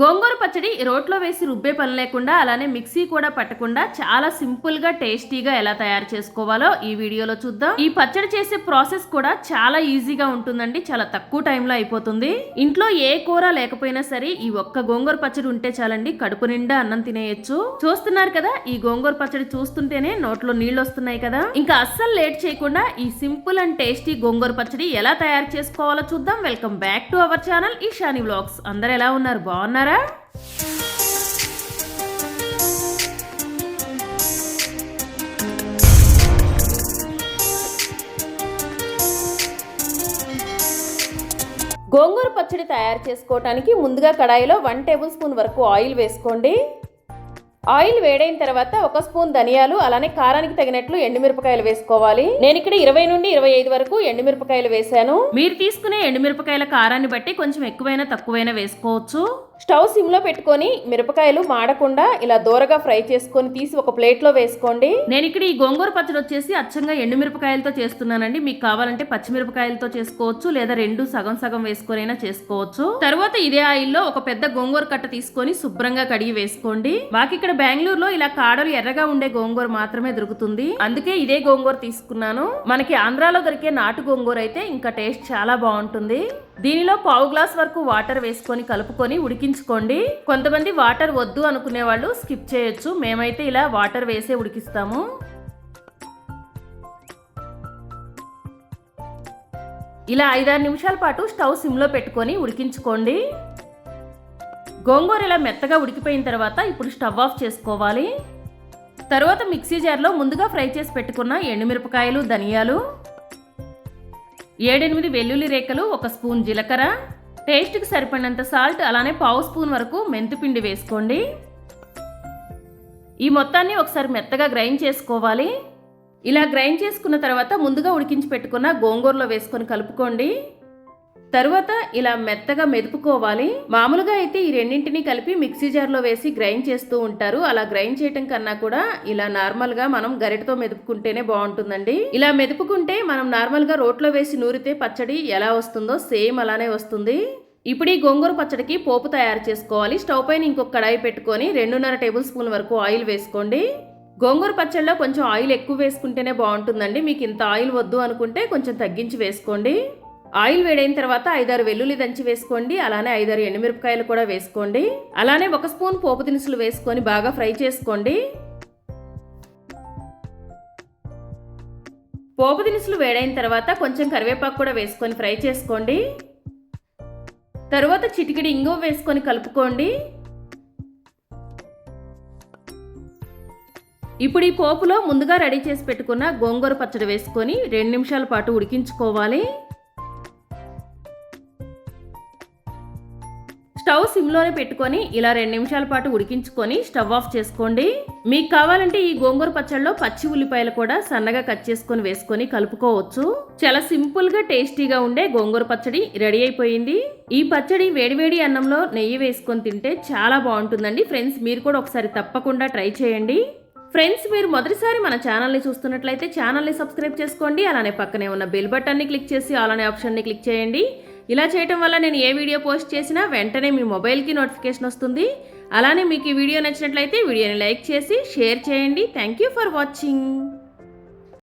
గోంగూర పచ్చడి రోట్లో వేసి రుబ్బే పని లేకుండా అలానే మిక్సీ కూడా పట్టకుండా చాలా సింపుల్గా టేస్టీగా ఎలా తయారు చేసుకోవాలో ఈ వీడియోలో చూద్దాం. ఈ పచ్చడి చేసే ప్రాసెస్ కూడా చాలా ఈజీగా ఉంటుందండి. చాలా తక్కువ టైంలో అయిపోతుంది. ఇంట్లో ఏ కూర లేకపోయినా సరే ఈ ఒక్క గోంగూర పచ్చడి ఉంటే చాలండి కడుపు నిండా అన్నం తినేయచ్చు. చూస్తున్నారు కదా ఈ గోంగూర పచ్చడి చూస్తుంటేనే నోట్లో నీళ్ళు వస్తున్నాయి కదా. ఇంకా అస్సలు లేట్ చేయకుండా ఈ సింపుల్ అండ్ టేస్టీ గోంగూర పచ్చడి ఎలా తయారు చేసుకోవాలో చూద్దాం. Welcome back to our channel Eshani vlogs. అందరు ఎలా ఉన్నారు? బాగున్నారు? గోంగూర పచ్చడి తయారు చేసుకోవటానికి ముందుగా కడాయిలో వన్ టేబుల్ స్పూన్ వరకు ఆయిల్ వేసుకోండి. ఆయిల్ వేడైన తర్వాత ఒక స్పూన్ ధనియాలు అలానే కారానికి తగినట్లు ఎండుమిరపకాయలు వేసుకోవాలి. నేను ఇక్కడ ఇరవై నుండి ఇరవై ఐదు వరకు ఎండుమిరపకాయలు వేసాను మీరు తీసుకునే ఎండుమిరపకాయల కారాన్ని బట్టి కొంచెం ఎక్కువైనా తక్కువైనా వేసుకోవచ్చు. స్టవ్ సిమ్లో పెట్టుకొని మిరపకాయలు మాడకుండా ఇలా దూరగా ఫ్రై చేసుకొని తీసి ఒక ప్లేట్లో వేసుకోండి. నేను ఇక్కడ ఈ గోంగూర పచ్చడి వచ్చేసి అచ్చంగా ఎండుమిరపకాయలతో చేస్తున్నానండి. మీకు కావాలంటే పచ్చిమిరపకాయలతో చేసుకోవచ్చు లేదా రెండు సగం సగం వేసుకొనైనా చేసుకోవచ్చు. తర్వాత ఇదే ఆయిల్లో ఒక పెద్ద గోంగూర కట్ట తీసుకొని శుభ్రంగా కడిగి వేసుకోండి. మాకు ఇక్కడ బెంగళూరులో ఇలా కాడలు ఎర్రగా ఉండే గోంగూర మాత్రమే దొరుకుతుంది. అందుకే ఇదే గోంగూర తీసుకున్నాను. మనకి ఆంధ్రాలో దొరికే నాటు గోంగూర అయితే ఇంకా టేస్ట్ చాలా బాగుంటుంది. దీనిలో పావు గ్లాస్ వరకు వాటర్ వేసుకొని కలుపుకొని ఉడికించుకోండి. కొంతమంది వాటర్ వద్దు అనుకునే వాళ్ళు స్కిప్ చేయొచ్చు. మేమైతే ఇలా వాటర్ వేసే ఉడికిస్తాము. ఇలా ఐదారు నిమిషాల పాటు స్టవ్ సిమ్లో పెట్టుకొని ఉడికించుకోండి. గోంగూర ఇలా మెత్తగా ఉడికిపోయిన తర్వాత ఇప్పుడు స్టవ్ ఆఫ్ చేసుకోవాలి. తర్వాత మిక్సీ జార్లో ముందుగా ఫ్రై చేసి పెట్టుకున్న ఎండుమిరపకాయలు ధనియాలు ఏడెనిమిది వెల్లుల్లి రేఖలు ఒక స్పూన్ జీలకర్ర. టేస్ట్కి సరిపడినంత సాల్ట్ అలానే పావు స్పూన్ వరకు మెంతిపిండి వేసుకోండి. ఈ మొత్తాన్ని ఒకసారి మెత్తగా గ్రైండ్ చేసుకోవాలి. ఇలా గ్రైండ్ చేసుకున్న తర్వాత ముందుగా ఉడికించి పెట్టుకున్న గోంగూరలో వేసుకొని కలుపుకోండి. తరువాత ఇలా మెత్తగా మెదుపుకోవాలి. మామూలుగా అయితే ఈ రెండింటిని కలిపి మిక్సీ జార్లో వేసి గ్రైండ్ చేస్తూ ఉంటారు. అలా గ్రైండ్ చేయటం కన్నా కూడా ఇలా నార్మల్గా మనం గరిటతో మెదుపుకుంటేనే బాగుంటుందండి. ఇలా మెదుపుకుంటే మనం నార్మల్గా రోట్లో వేసి నూరితే పచ్చడి ఎలా వస్తుందో సేమ్ అలానే వస్తుంది. ఇప్పుడు ఈ గోంగూర పచ్చడికి పోపు తయారు చేసుకోవాలి. స్టవ్ పైన ఇంకొక కడాయి పెట్టుకొని రెండున్నర టేబుల్ స్పూన్ వరకు ఆయిల్ వేసుకోండి. గోంగూర పచ్చడిలో కొంచెం ఆయిల్ ఎక్కువ వేసుకుంటేనే బాగుంటుందండి. మీకు ఇంత ఆయిల్ వద్దు అనుకుంటే కొంచెం తగ్గించి వేసుకోండి. ఆయిల్ వేడైన తర్వాత ఐదారు వెల్లుల్లి దంచి వేసుకోండి అలానే ఐదారు ఎండుమిరపకాయలు కూడా వేసుకోండి అలానే ఒక స్పూన్ పోపు దినుసులు వేసుకొని బాగా ఫ్రై చేసుకోండి. పోపు దినుసులు వేడైన తర్వాత కొంచెం కరివేపాకు కూడా వేసుకొని ఫ్రై చేసుకోండి. తరువాత చిటికిడి ఇంగువ వేసుకొని కలుపుకోండి. ఇప్పుడు ఈ పోపులో ముందుగా రెడీ చేసి పెట్టుకున్న గోంగూర పచ్చడి వేసుకొని రెండు నిమిషాల పాటు ఉడికించుకోవాలి. స్టవ్ సిమ్లోనే పెట్టుకొని ఇలా రెండు నిమిషాల పాటు ఉడికించుకొని స్టవ్ ఆఫ్ చేసుకోండి. మీకు కావాలంటే ఈ గోంగూర పచ్చడిలో పచ్చి ఉల్లిపాయలు కూడా సన్నగా కట్ చేసుకొని వేసుకొని కలుపుకోవచ్చు. చాలా సింపుల్గా టేస్టీగా ఉండే గోంగూర పచ్చడి రెడీ అయిపోయింది. ఈ పచ్చడి వేడివేడి అన్నంలో నెయ్యి వేసుకొని తింటే చాలా బాగుంటుందండి. ఫ్రెండ్స్ మీరు కూడా ఒకసారి తప్పకుండా ట్రై చేయండి. ఫ్రెండ్స్ మీరు మొదటిసారి మన ఛానల్ని చూస్తున్నట్లయితే ఛానల్ని సబ్స్క్రైబ్ చేసుకోండి. అలానే పక్కనే ఉన్న బెల్ బటన్ని క్లిక్ చేసి అలానే ఆప్షన్ని క్లిక్ చేయండి. ఇలా చేయటం వల్ల నేను ఏ వీడియో పోస్ట్ చేసినా వెంటనే మీ మొబైల్కి నోటిఫికేషన్ వస్తుంది. అలానే మీకు ఈ వీడియో నచ్చినట్లయితే వీడియోని లైక్ చేసి షేర్ చేయండి. Thank you for watching